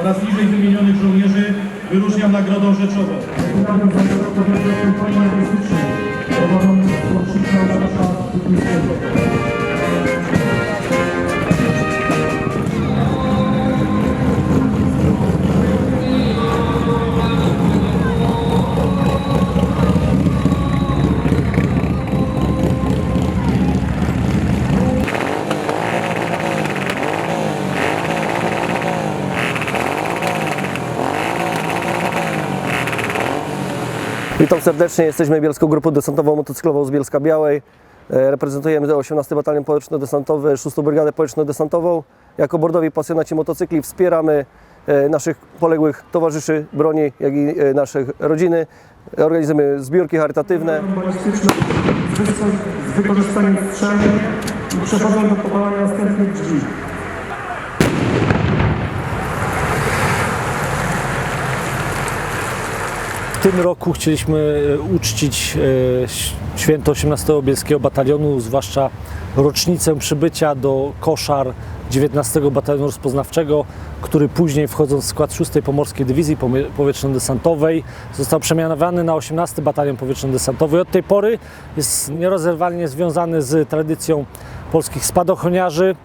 oraz niżej wymienionych żołnierzy wyróżniam nagrodą rzeczową. Wybrany za Witam serdecznie, jesteśmy Bielską Grupą Desantową Motocyklową z Bielska Białej. E, Reprezentujemy 18 Batalion Powietrzno-Desantowy, 6 Brygadę Powietrzno-Desantową. Jako bordowi pasjonaci motocykli wspieramy e, naszych poległych towarzyszy broni, jak i e, naszych rodziny. Organizujemy zbiórki charytatywne. z, wykorzystaniem i przechodzą do pokonania następnych drzwi. W tym roku chcieliśmy e, uczcić e, święto 18 Bielskiego Batalionu, zwłaszcza rocznicę przybycia do koszar 19 Batalionu Rozpoznawczego, który później wchodząc w skład 6 Pomorskiej Dywizji Powietrzno-Desantowej został przemianowany na 18 Batalion Powietrzno-Desantowy. Od tej pory jest nierozerwalnie związany z tradycją polskich spadochroniarzy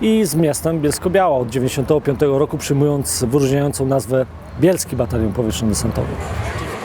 i z miastem Bielsko-Biała od 1995 roku przyjmując wyróżniającą nazwę Bielski Batalion Powietrzno-Desantowy.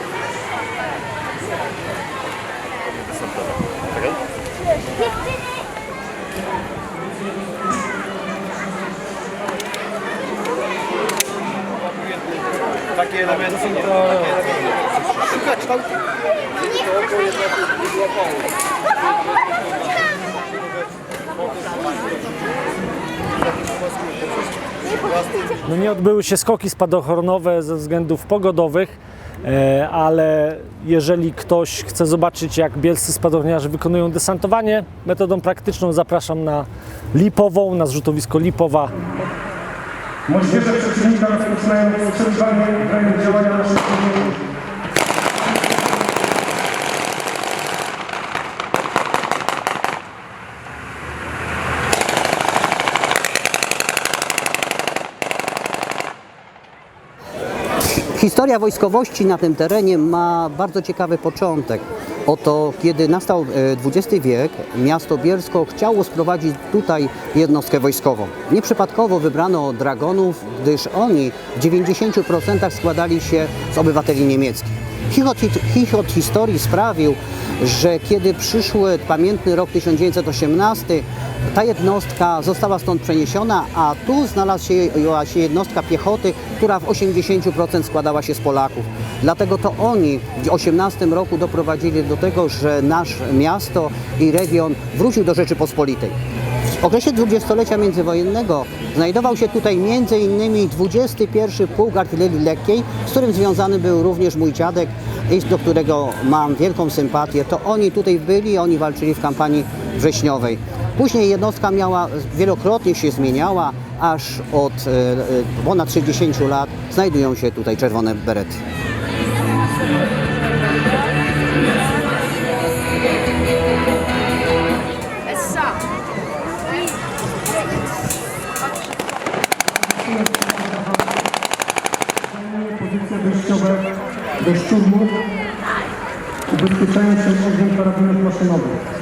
No nie odbyły się skoki spadochronowe ze względów pogodowych, e, ale jeżeli ktoś chce zobaczyć, jak bielscy spadochroniarze wykonują desantowanie metodą praktyczną, zapraszam na Lipową, na zrzutowisko Lipowa. Moździerze przeciwnika rozpoczynają ostrzeliwanie w ramach działania naszych żołnierzy. Historia wojskowości na tym terenie ma bardzo ciekawy początek. Oto kiedy nastał e, XX wiek, miasto Bielsko chciało sprowadzić tutaj jednostkę wojskową. Nieprzypadkowo wybrano dragonów, gdyż oni w 90% składali się z obywateli niemieckich. Chichot, chichot historii sprawił, że kiedy przyszły pamiętny rok 1918, ta jednostka została stąd przeniesiona, a tu znalazła się jednostka piechoty, która w 80% składała się z Polaków. Dlatego to oni w 18 roku doprowadzili do tego, że nasze miasto i region wrócił do Rzeczypospolitej. W okresie dwudziestolecia międzywojennego znajdował się tutaj m.in. 21 Pułk Artylerii Lekkiej, z którym związany był również mój dziadek do którego mam wielką sympatię. To oni tutaj byli, oni walczyli w kampanii wrześniowej. Później jednostka miała wielokrotnie się zmieniała, aż od e, e, ponad 60 lat znajdują się tutaj czerwone berety. Pozycje wyjściowe do szturmu, ubezpieczając się od karabinów maszynowych.